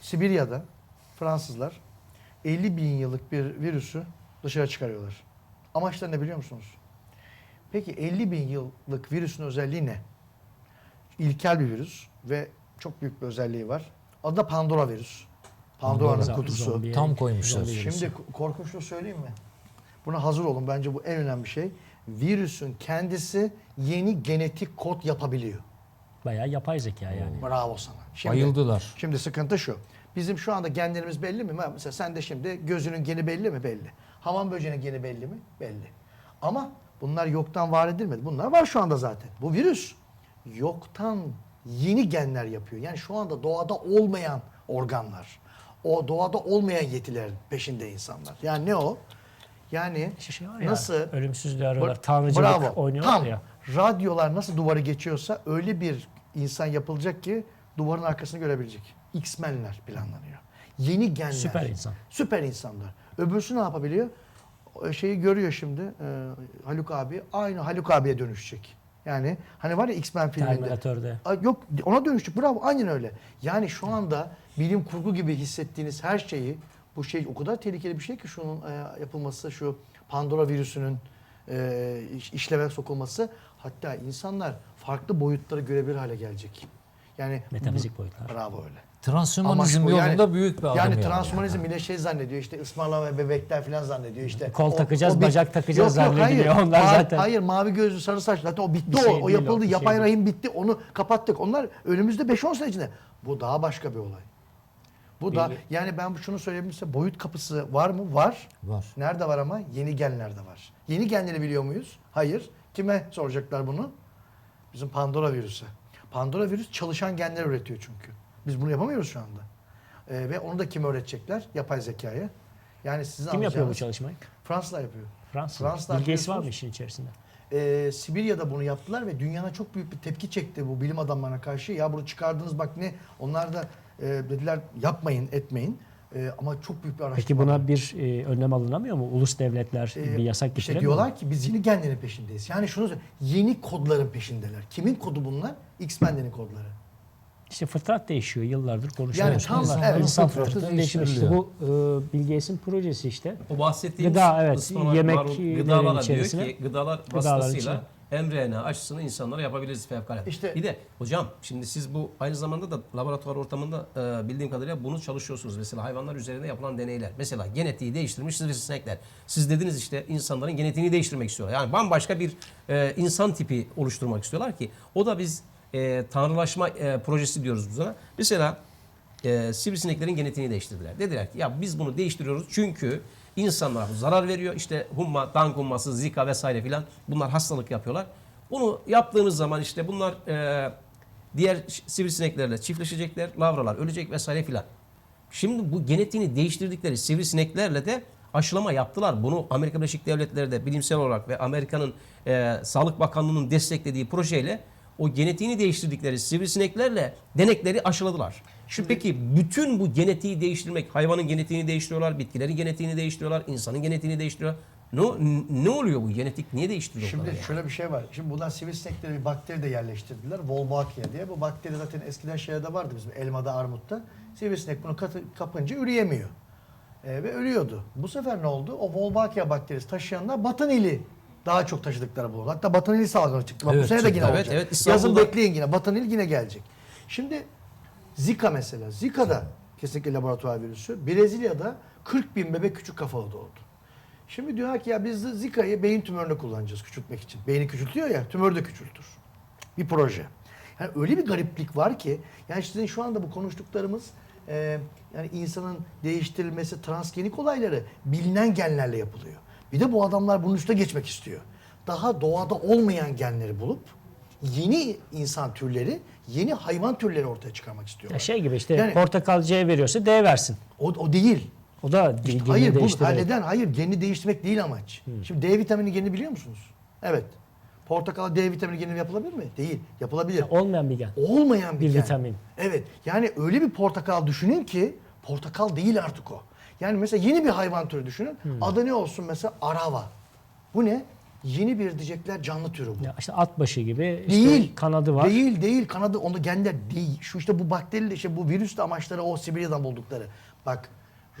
Sibirya'da Fransızlar 50 bin yıllık bir virüsü dışarı çıkarıyorlar. Amaçları ne biliyor musunuz? Peki 50 bin yıllık virüsün özelliği ne? İlkel bir virüs ve çok büyük bir özelliği var. Adı da Pandora virüs. Pandora'nın Pandora, kutusu. zombi. Tam koymuşlar. Şimdi k- korkunçluğu söyleyeyim mi? Buna hazır olun. Bence bu en önemli şey. Virüsün kendisi yeni genetik kod yapabiliyor. Bayağı yapay zeka yani. Bravo sana. Şimdi, Bayıldılar. Şimdi sıkıntı şu. Bizim şu anda genlerimiz belli mi? Mesela sen de şimdi gözünün geni belli mi? Belli. Hamam böceğinin geni belli mi? Belli. Ama bunlar yoktan var edilmedi. Bunlar var şu anda zaten. Bu virüs yoktan yeni genler yapıyor. Yani şu anda doğada olmayan organlar. O doğada olmayan yetiler peşinde insanlar. Yani ne o? Yani İşte şey var ya, nasıl ölümsüzlüğü arıyorlar. Tanrıcılık Bravo. oynuyorlar Tam. ya. Radyolar nasıl duvarı geçiyorsa öyle bir insan yapılacak ki duvarın arkasını görebilecek. X-Men'ler planlanıyor. Yeni genler. Süper insan. Süper insanlar. Öbürsü ne yapabiliyor? O şeyi görüyor şimdi e, Haluk abi. Aynı Haluk abiye dönüşecek. Yani hani var ya X-Men filminde. Terminatör'de. Yok ona dönüştük. Bravo aynen öyle. Yani şu anda bilim kurgu gibi hissettiğiniz her şeyi bu şey o kadar tehlikeli bir şey ki şunun e, yapılması şu Pandora virüsünün e, iş- işleve sokulması hatta insanlar farklı boyutları görebilir hale gelecek. Yani Metafizik boyutlar. Bravo öyle. Transhumanizm Amaç bu. yolunda Yani- büyük bir adım Yani yani. transhumanizm bile şey zannediyor işte ısmarlama ve bebekler falan zannediyor işte. Kol takacağız, bit- bacak takacağız Yok, yok, hayır. Onlar Ma- zaten- Hayır mavi gözlü sarı saçlı zaten o bitti Bir o. şey o değil o, yapıldı bir şey yapay değil. rahim bitti onu kapattık. Onlar önümüzde 5-10 sene içinde. Bu daha başka bir olay. Bu da yani ben şunu söyleyebilirim boyut kapısı var mı? Var. Var. Nerede var ama? Yeni genlerde var. Yeni genleri biliyor muyuz? Hayır. Kime soracaklar bunu? Bizim Pandora virüsü. Pandora virüs çalışan genler üretiyor çünkü. Biz bunu yapamıyoruz şu anda. Ee, ve onu da kim öğretecekler? Yapay zekaya. Yani sizin Kim yapıyor bu çalışmayı? Fransızlar yapıyor. Fransız. Fransızlar Bilgi Gates var mı işin içerisinde? Ee, Sibirya'da bunu yaptılar ve dünyana çok büyük bir tepki çekti bu bilim adamlarına karşı. Ya bunu çıkardınız bak ne? Onlar da e, dediler yapmayın, etmeyin. E, ama çok büyük bir araştırma. Peki buna bir e, önlem alınamıyor mu? Ulus devletler Ee, bir yasak işte getiremiyor mu? diyorlar ki biz yeni genlerin peşindeyiz. Yani şunu yeni kodların peşindeler. Kimin kodu bunlar? X-Men'lerin kodları. İşte fıtrat değişiyor yıllardır konuşuyoruz. Yani tam- İnsan- evet, insan fıtratı fıtratı değişiyor. İşte bu e, Bill Gates'in projesi işte. O bahsettiğimiz Gıda, evet, yemek gıdalara diyor ki gıdalar Gıdalar vasıtasıyla mRNA aşısını insanlara yapabiliriz fevkalade. İşte- bir de hocam şimdi siz bu aynı zamanda da laboratuvar ortamında e, bildiğim kadarıyla bunu çalışıyorsunuz. Mesela hayvanlar üzerinde yapılan deneyler. Mesela genetiği değiştirmiş sivrisinekler. Siz dediniz işte insanların genetiğini değiştirmek istiyorlar. Yani bambaşka bir e, insan tipi oluşturmak istiyorlar ki o da biz e, tanrılaşma e, projesi diyoruz biz ona. Mesela e, sivrisineklerin genetiğini değiştirdiler. Dediler ki ya biz bunu değiştiriyoruz çünkü insanlara zarar veriyor. İşte humma, dank humması, zika vesaire filan bunlar hastalık yapıyorlar. Bunu yaptığınız zaman işte bunlar e, diğer sivrisineklerle çiftleşecekler, lavralar ölecek vesaire filan. Şimdi bu genetiğini değiştirdikleri sivrisineklerle de aşılama yaptılar. Bunu Amerika Birleşik Devletleri de bilimsel olarak ve Amerika'nın e, Sağlık Bakanlığı'nın desteklediği projeyle o genetiğini değiştirdikleri sivrisineklerle denekleri aşıladılar. Şimdi peki bütün bu genetiği değiştirmek, hayvanın genetiğini değiştiriyorlar, bitkilerin genetiğini değiştiriyorlar, insanın genetiğini değiştiriyorlar. Ne, ne oluyor bu genetik? Niye değiştiriyor Şimdi yani? şöyle bir şey var. Şimdi bundan sivrisinekleri bir bakteri de yerleştirdiler. Wolbachia diye. Bu bakteri zaten eskiden şeyde vardı bizim elmada, armutta. Sivrisinek bunu katı- kapınca üreyemiyor. Ee, ve ölüyordu. Bu sefer ne oldu? O Wolbachia bakterisi taşıyanlar Batı Nili daha çok taşıdıkları bu. Hatta Batı Nili salgını çıktı. Bak bu Evet, sene de yine Evet, olacak. evet, Yazın İstanbul'da- bekleyin yine. Batı Nil yine gelecek. Şimdi Zika mesela. Zika'da kesinlikle laboratuvar virüsü. Brezilya'da 40 bin bebek küçük kafalı doğdu. Şimdi diyorlar ki ya biz Zika'yı beyin tümörüne kullanacağız küçültmek için. Beyni küçültüyor ya, tümörü de küçültür. Bir proje. Yani öyle bir gariplik var ki, yani sizin şu anda bu konuştuklarımız, e, yani insanın değiştirilmesi, transgenik olayları bilinen genlerle yapılıyor. Bir de bu adamlar bunun üstüne geçmek istiyor. Daha doğada olmayan genleri bulup yeni insan türleri, yeni hayvan türleri ortaya çıkarmak Ya istiyorlar. şey gibi işte Yani- portakal C veriyorsa D versin. O, o değil. O da İşte genini hayır bu ha, değiştirerek. neden? Hayır geni değiştirmek değil amaç. Şimdi D vitamini geni biliyor musunuz? Evet. Portakal D vitamini geni yapılabilir mi? Değil. Yapılabilir. Olmayan bir gen. Olmayan bir, Bir gen. vitamin. Evet. Yani öyle bir portakal düşünün ki portakal değil artık o. Yani mesela yeni bir hayvan türü düşünün. Adı ne olsun mesela? Arava. Bu ne? yeni bir diyecekler canlı türü bu. Ya işte at başı gibi işte Değil. kanadı var. Değil değil kanadı onu genler değil. Şu işte bu bakteriyle işte bu virüs de amaçları o Sibirya'dan buldukları. Bak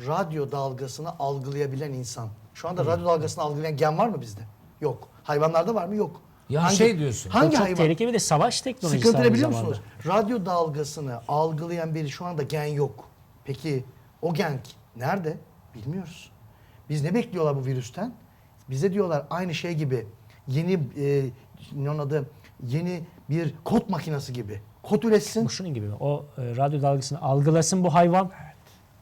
radyo dalgasını algılayabilen insan. Şu anda radyo dalgasını algılayan gen var mı bizde? Yok. Hayvanlarda var mı? Yok. Ya şey diyorsun, Hangi çok hayvan? tehlikeli bir de savaş teknolojisi Sıkıntı ne biliyor musunuz? Radyo dalgasını algılayan biri şu anda gen yok. Peki o gen nerede? Bilmiyoruz. Biz ne bekliyorlar bu virüsten? Bize diyorlar aynı şey gibi yeni e, ne onun adı yeni bir kod makinesi gibi. Kod üretsin. Bu şunun gibi mi? O e, radyo dalgasını algılasın bu hayvan.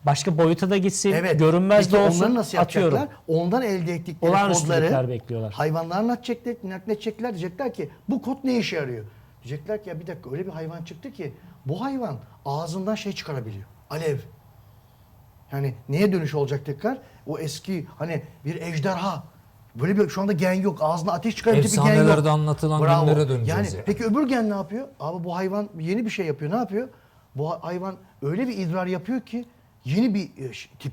Başka boyuta da gitsin. Evet. Görünmez de Peki olsun. Onları nasıl yapacaklar? Atıyorum. Ondan elde ettikleri Olağanüstülükler kodları bekliyorlar. hayvanlara nakledecekler, nakledecekler. Diyecekler ki bu kod ne işe yarıyor? Diyecekler ki ya bir dakika öyle bir hayvan çıktı ki bu hayvan ağzından şey çıkarabiliyor. Alev. Yani neye dönüş olacak tekrar? O eski hani bir ejderha. Böyle bir şu anda gen yok. Ağzına ateş çıkarabilecek bir gen yok. Efsanelerde anlatılan Bravo. genlere döneceğiz Yani, yani. peki öbür gen ne yapıyor? Abi bu hayvan yeni bir şey yapıyor. Ne yapıyor? Bu ha- hayvan öyle bir idrar yapıyor ki yeni bir e, tip.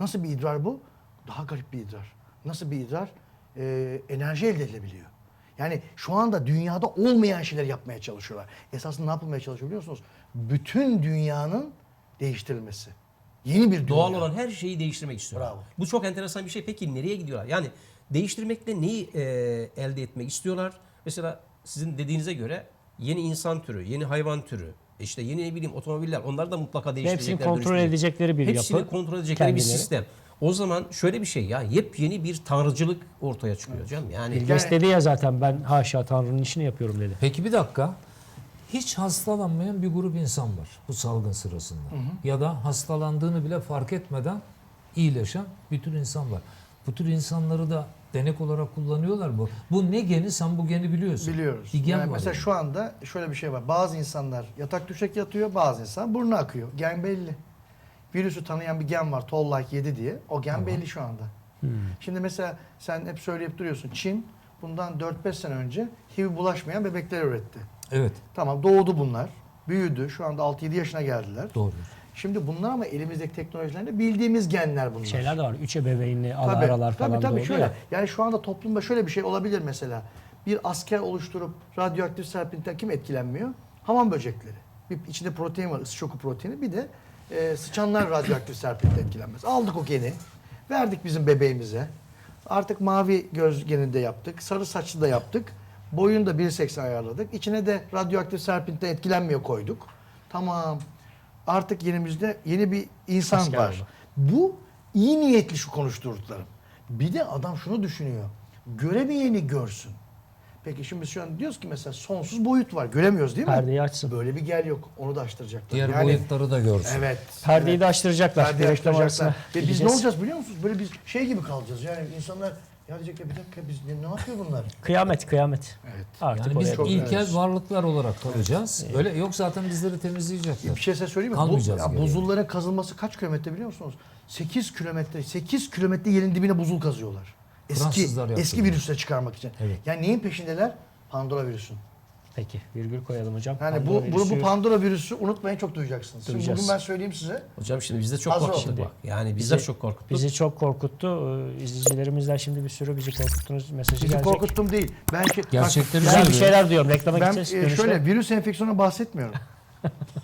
Nasıl bir idrar bu? Daha garip bir idrar. Nasıl bir idrar? Ee, enerji elde edilebiliyor. Yani şu anda dünyada olmayan şeyler yapmaya çalışıyorlar. Esasında ne yapılmaya çalışıyor biliyor musunuz? Bütün dünyanın değiştirilmesi. Yeni bir dünya. Doğal olan her şeyi değiştirmek istiyorlar. Bravo. Bu çok enteresan bir şey. Peki nereye gidiyorlar? Yani değiştirmekle neyi e, elde etmek istiyorlar? Mesela sizin dediğinize göre yeni insan türü, yeni hayvan türü, işte yeni ne bileyim otomobiller onlar da mutlaka değiştirecekler. Hepsini kontrol edecekleri bir Hepsini yapı. kontrol edecekleri bir Kendileri. sistem. O zaman şöyle bir şey ya yepyeni bir tanrıcılık ortaya çıkıyor canım. Yani Gates dedi ya zaten ben haşa Tanrı'nın işini yapıyorum dedi. Peki bir dakika. Hiç hastalanmayan bir grup insan var bu salgın sırasında. Ya da hastalandığını bile fark etmeden iyileşen bir tür insan var. Bu tür insanları da denek olarak kullanıyorlar bu. Bu ne geni sen bu geni biliyorsun. Biliyoruz. Bir gen Yani var mesela yani. şu anda şöyle bir şey var. Bazı insanlar yatak düşek yatıyor, bazı insan burnu akıyor. Gen belli. Virüsü tanıyan bir gen var, Toll-like 7 diye. O gen belli şu anda. Şimdi mesela sen hep söyleyip duruyorsun. Çin bundan 4-5 sene önce HIV bulaşmayan bebekler üretti. Evet Tamam doğdu bunlar. Büyüdü. Şu anda 6-7 yaşına geldiler. doğru. Şimdi bunlar ama elimizdeki teknolojilerle bildiğimiz genler bunlar. Şeyler de var. Üç ebeveynli ala Tabii, aralar falan tabii, tabii şöyle. ya. Yani şu anda toplumda şöyle bir şey olabilir mesela. Bir asker oluşturup radyoaktif serpinten kim etkilenmiyor? Hamam böcekleri. Bir içinde protein var, ısı şoku proteini. Bir de e, sıçanlar radyoaktif serpinten etkilenmez. Aldık o geni. Verdik bizim bebeğimize. Artık mavi göz genini de yaptık. Sarı saçlı da yaptık. Boyunu da 1.80 ayarladık. İçine de radyoaktif serpinten etkilenmiyor koyduk. Tamam. Artık yenimizde yeni bir insan Asker var. oldu. Bu iyi niyetli şu konuşturduklarım. Bir de adam şunu düşünüyor. Göremeyeni görsün. Peki şimdi şu an diyoruz ki mesela sonsuz boyut var. Göremiyoruz değil mi? Perdeyi açsın. Böyle bir gel yok. Onu da açtıracaklar. Diğer Yani- boyutları da görsün. Evet. Perdeyi evet. de açtıracaklar. Perdeyi açtıracaklar. Ve biz ne olacağız biliyor musunuz? Böyle biz şey gibi kalacağız. Yani insanlar ya diyecek ya bir dakika biz ne, ne yapıyor bunlar? Kıyamet kıyamet. Evet. Artık Yani biz çok- ilkel evet. varlıklar olarak kalacağız. Öyle yok zaten bizleri Bir temizleyecekler. şey size söyleyeyim mi? Bu, Kalmayacağız ya geriye. buzulların kazılması kaç kilometre biliyor musunuz? 8 kilometre. 8 kilometre yerin dibine buzul kazıyorlar. Eski eski virüsle çıkarmak için. Evet. Yani neyin peşindeler? Pandora virüsün. Peki virgül koyalım hocam. Yani Pandora bu, bu, bu virüsü- Pandora virüsü unutmayın çok duyacaksınız. Şimdi Duyacağız. bugün ben söyleyeyim size. hocam şimdi biz de çok korkuttuk Şimdi bak. Yani bizi- bizler çok korkuttuk. Bizi çok korkuttu. Ee, İzleyicilerimizden şimdi bir sürü bizi korkuttunuz mesajı Sizi gelecek. korkuttum değil. Ben şey, Gerçekleri bak, Güzel bir şeyler diyorum. Reklama ben gideceğiz. dönüşte. şöyle virüs enfeksiyona bahsetmiyorum.